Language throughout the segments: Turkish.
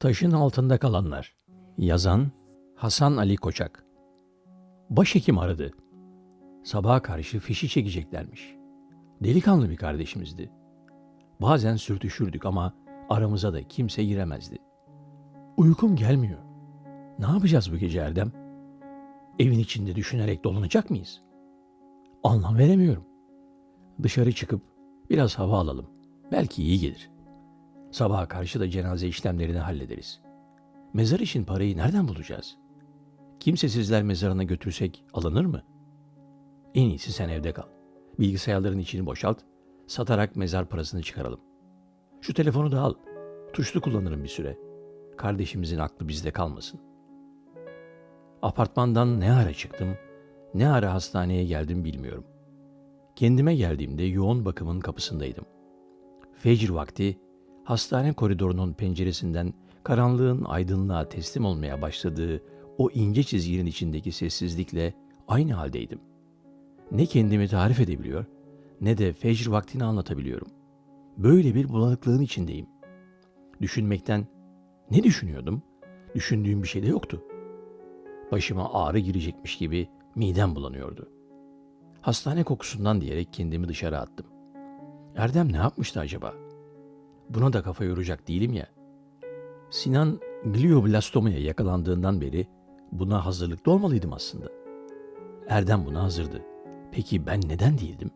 Taşın altında kalanlar. Yazan Hasan Ali Koçak. Başhekim aradı. Sabaha karşı fişi çekeceklermiş. Delikanlı bir kardeşimizdi. Bazen sürtüşürdük ama aramıza da kimse giremezdi. Uykum gelmiyor. Ne yapacağız bu gece Erdem? Evin içinde düşünerek dolanacak mıyız? Anlam veremiyorum. Dışarı çıkıp biraz hava alalım. Belki iyi gelir. Sabaha karşı da cenaze işlemlerini hallederiz. Mezar için parayı nereden bulacağız? Kimsesizler mezarına götürsek alınır mı? En iyisi sen evde kal. Bilgisayarların içini boşalt, satarak mezar parasını çıkaralım. Şu telefonu da al. Tuşlu kullanırım bir süre. Kardeşimizin aklı bizde kalmasın. Apartmandan ne ara çıktım, ne ara hastaneye geldim bilmiyorum. Kendime geldiğimde yoğun bakımın kapısındaydım. Fecr vakti hastane koridorunun penceresinden karanlığın aydınlığa teslim olmaya başladığı o ince çizginin içindeki sessizlikle aynı haldeydim. Ne kendimi tarif edebiliyor ne de fecr vaktini anlatabiliyorum. Böyle bir bulanıklığın içindeyim. Düşünmekten ne düşünüyordum? Düşündüğüm bir şey de yoktu. Başıma ağrı girecekmiş gibi midem bulanıyordu. Hastane kokusundan diyerek kendimi dışarı attım. Erdem ne yapmıştı acaba? Buna da kafa yoracak değilim ya. Sinan glioblastomaya yakalandığından beri buna hazırlıklı olmalıydım aslında. Erdem buna hazırdı. Peki ben neden değildim?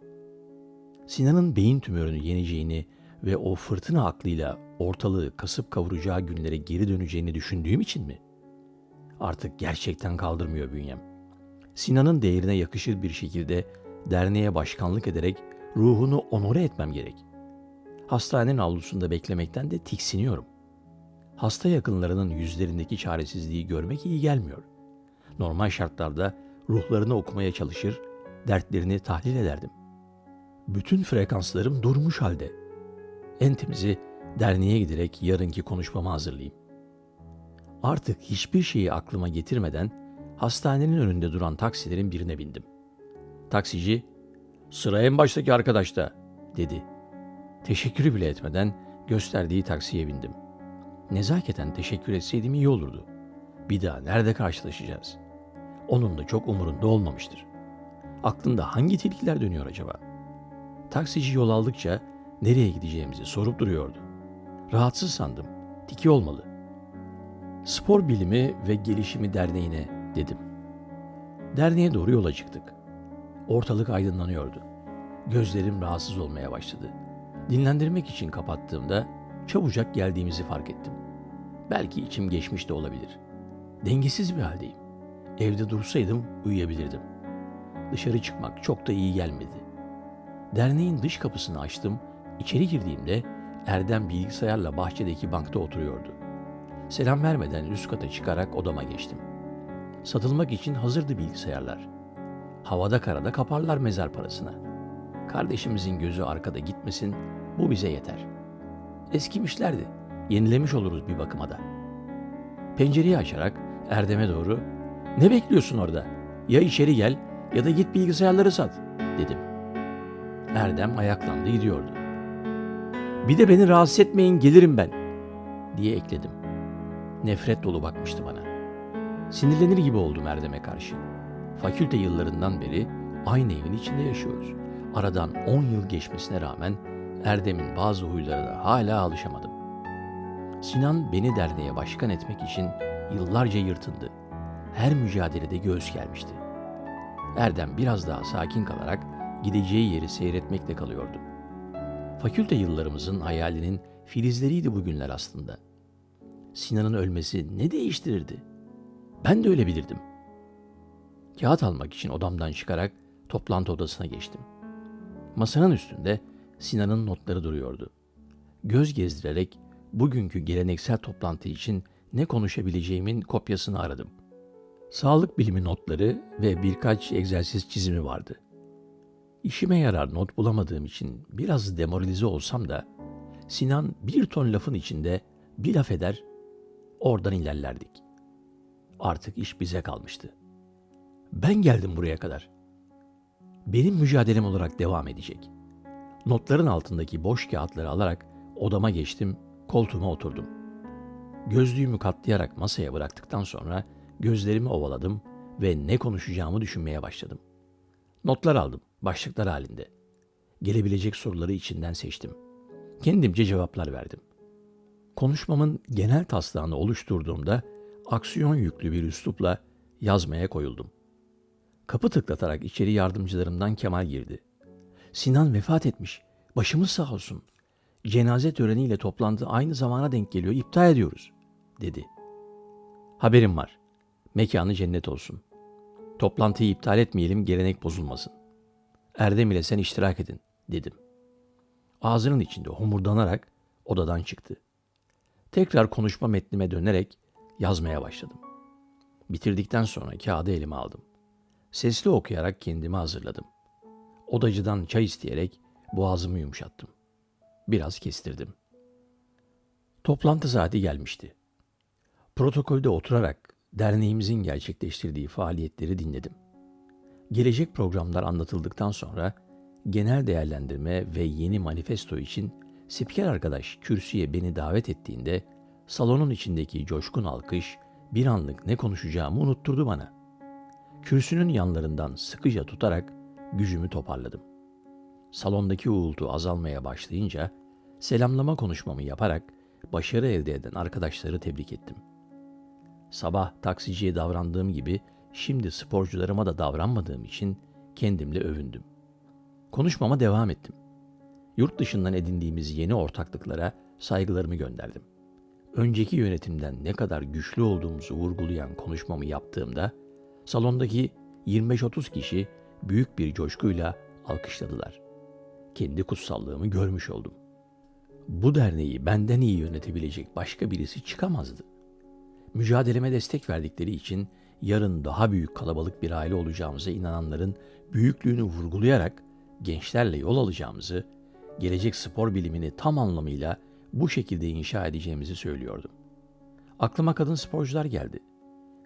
Sinan'ın beyin tümörünü yeneceğini ve o fırtına aklıyla ortalığı kasıp kavuracağı günlere geri döneceğini düşündüğüm için mi? Artık gerçekten kaldırmıyor bünyem. Sinan'ın değerine yakışır bir şekilde derneğe başkanlık ederek ruhunu onore etmem gerek. Hastanenin avlusunda beklemekten de tiksiniyorum. Hasta yakınlarının yüzlerindeki çaresizliği görmek iyi gelmiyor. Normal şartlarda ruhlarını okumaya çalışır, dertlerini tahlil ederdim. Bütün frekanslarım durmuş halde. En temizi derneğe giderek yarınki konuşmamı hazırlayayım. Artık hiçbir şeyi aklıma getirmeden hastanenin önünde duran taksilerin birine bindim. Taksici, sıra en baştaki arkadaşta, dedi. Teşekkürü bile etmeden gösterdiği taksiye bindim. Nezaketen teşekkür etseydim iyi olurdu. Bir daha nerede karşılaşacağız? Onun da çok umurunda olmamıştır. Aklında hangi tilkiler dönüyor acaba? Taksici yol aldıkça nereye gideceğimizi sorup duruyordu. Rahatsız sandım. Tiki olmalı. Spor Bilimi ve Gelişimi Derneği'ne dedim. Derneğe doğru yola çıktık. Ortalık aydınlanıyordu. Gözlerim rahatsız olmaya başladı. Dinlendirmek için kapattığımda çabucak geldiğimizi fark ettim. Belki içim geçmiş de olabilir. Dengesiz bir haldeyim. Evde dursaydım uyuyabilirdim. Dışarı çıkmak çok da iyi gelmedi. Derneğin dış kapısını açtım. İçeri girdiğimde Erdem bilgisayarla bahçedeki bankta oturuyordu. Selam vermeden üst kata çıkarak odama geçtim. Satılmak için hazırdı bilgisayarlar. Havada karada kaparlar mezar parasına. Kardeşimizin gözü arkada gitmesin, bu bize yeter. Eskimişlerdi, yenilemiş oluruz bir bakıma da. Pencereyi açarak Erdem'e doğru, ''Ne bekliyorsun orada? Ya içeri gel ya da git bilgisayarları sat.'' dedim. Erdem ayaklandı gidiyordu. ''Bir de beni rahatsız etmeyin gelirim ben.'' diye ekledim. Nefret dolu bakmıştı bana. Sinirlenir gibi oldum Erdem'e karşı. Fakülte yıllarından beri aynı evin içinde yaşıyoruz. Aradan 10 yıl geçmesine rağmen Erdem'in bazı huylarına hala alışamadım. Sinan beni derneğe başkan etmek için yıllarca yırtındı. Her mücadelede göğüs gelmişti. Erdem biraz daha sakin kalarak gideceği yeri seyretmekle kalıyordu. Fakülte yıllarımızın hayalinin filizleriydi bu günler aslında. Sinan'ın ölmesi ne değiştirirdi? Ben de öyle bilirdim. Kağıt almak için odamdan çıkarak toplantı odasına geçtim. Masanın üstünde Sinan'ın notları duruyordu. Göz gezdirerek bugünkü geleneksel toplantı için ne konuşabileceğimin kopyasını aradım. Sağlık bilimi notları ve birkaç egzersiz çizimi vardı. İşime yarar not bulamadığım için biraz demoralize olsam da Sinan bir ton lafın içinde bir laf eder, oradan ilerlerdik. Artık iş bize kalmıştı. Ben geldim buraya kadar. Benim mücadelem olarak devam edecek. Notların altındaki boş kağıtları alarak odama geçtim, koltuğuma oturdum. Gözlüğümü katlayarak masaya bıraktıktan sonra gözlerimi ovaladım ve ne konuşacağımı düşünmeye başladım. Notlar aldım, başlıklar halinde. Gelebilecek soruları içinden seçtim. Kendimce cevaplar verdim. Konuşmamın genel taslağını oluşturduğumda aksiyon yüklü bir üslupla yazmaya koyuldum. Kapı tıklatarak içeri yardımcılarımdan Kemal girdi. Sinan vefat etmiş. Başımız sağ olsun. Cenaze töreniyle toplantı aynı zamana denk geliyor. İptal ediyoruz, dedi. Haberim var. Mekanı cennet olsun. Toplantıyı iptal etmeyelim, gelenek bozulmasın. Erdem ile sen iştirak edin, dedim. Ağzının içinde homurdanarak odadan çıktı. Tekrar konuşma metnime dönerek yazmaya başladım. Bitirdikten sonra kağıdı elime aldım. Sesli okuyarak kendimi hazırladım. Odacıdan çay isteyerek boğazımı yumuşattım. Biraz kestirdim. Toplantı saati gelmişti. Protokolde oturarak derneğimizin gerçekleştirdiği faaliyetleri dinledim. Gelecek programlar anlatıldıktan sonra genel değerlendirme ve yeni manifesto için spiker arkadaş kürsüye beni davet ettiğinde salonun içindeki coşkun alkış bir anlık ne konuşacağımı unutturdu bana. Kürsünün yanlarından sıkıca tutarak gücümü toparladım. Salondaki uğultu azalmaya başlayınca selamlama konuşmamı yaparak başarı elde eden arkadaşları tebrik ettim. Sabah taksiciye davrandığım gibi şimdi sporcularıma da davranmadığım için kendimle övündüm. Konuşmama devam ettim. Yurt dışından edindiğimiz yeni ortaklıklara saygılarımı gönderdim. Önceki yönetimden ne kadar güçlü olduğumuzu vurgulayan konuşmamı yaptığımda salondaki 25-30 kişi büyük bir coşkuyla alkışladılar. Kendi kutsallığımı görmüş oldum. Bu derneği benden iyi yönetebilecek başka birisi çıkamazdı. Mücadeleme destek verdikleri için yarın daha büyük kalabalık bir aile olacağımıza inananların büyüklüğünü vurgulayarak gençlerle yol alacağımızı, gelecek spor bilimini tam anlamıyla bu şekilde inşa edeceğimizi söylüyordum. Aklıma kadın sporcular geldi.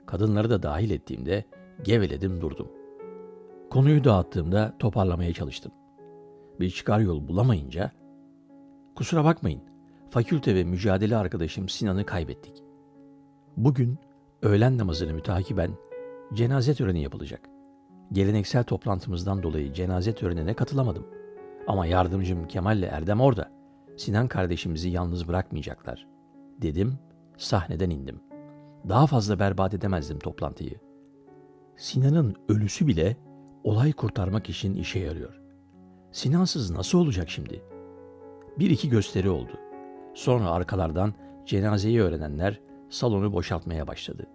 Kadınları da dahil ettiğimde geveledim durdum. Konuyu dağıttığımda toparlamaya çalıştım. Bir çıkar yol bulamayınca, kusura bakmayın, fakülte ve mücadele arkadaşım Sinan'ı kaybettik. Bugün öğlen namazını mütakiben cenaze töreni yapılacak. Geleneksel toplantımızdan dolayı cenaze törenine katılamadım. Ama yardımcım Kemal ile Erdem orada. Sinan kardeşimizi yalnız bırakmayacaklar. Dedim, sahneden indim. Daha fazla berbat edemezdim toplantıyı. Sinan'ın ölüsü bile olay kurtarmak için işe yarıyor. Sinansız nasıl olacak şimdi? Bir iki gösteri oldu. Sonra arkalardan cenazeyi öğrenenler salonu boşaltmaya başladı.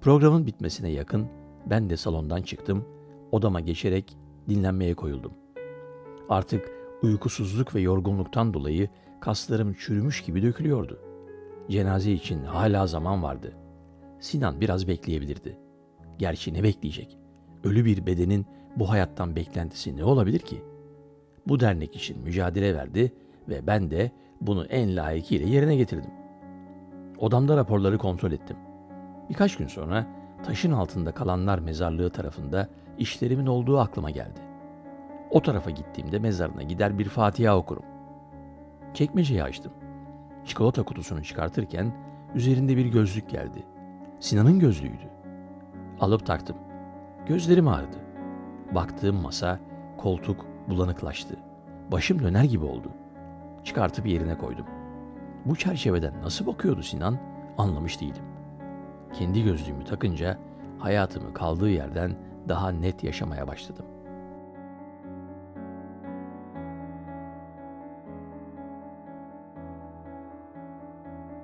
Programın bitmesine yakın ben de salondan çıktım, odama geçerek dinlenmeye koyuldum. Artık uykusuzluk ve yorgunluktan dolayı kaslarım çürümüş gibi dökülüyordu. Cenaze için hala zaman vardı. Sinan biraz bekleyebilirdi. Gerçi ne bekleyecek? Ölü bir bedenin bu hayattan beklentisi ne olabilir ki? Bu dernek için mücadele verdi ve ben de bunu en layıkıyla yerine getirdim. Odamda raporları kontrol ettim. Birkaç gün sonra taşın altında kalanlar mezarlığı tarafında işlerimin olduğu aklıma geldi. O tarafa gittiğimde mezarına gider bir Fatiha okurum. Çekmeceyi açtım. Çikolata kutusunu çıkartırken üzerinde bir gözlük geldi. Sinan'ın gözlüğüydü. Alıp taktım. Gözlerim ağrıdı. Baktığım masa, koltuk bulanıklaştı. Başım döner gibi oldu. Çıkartıp yerine koydum. Bu çerçeveden nasıl bakıyordu Sinan anlamış değilim. Kendi gözlüğümü takınca hayatımı kaldığı yerden daha net yaşamaya başladım.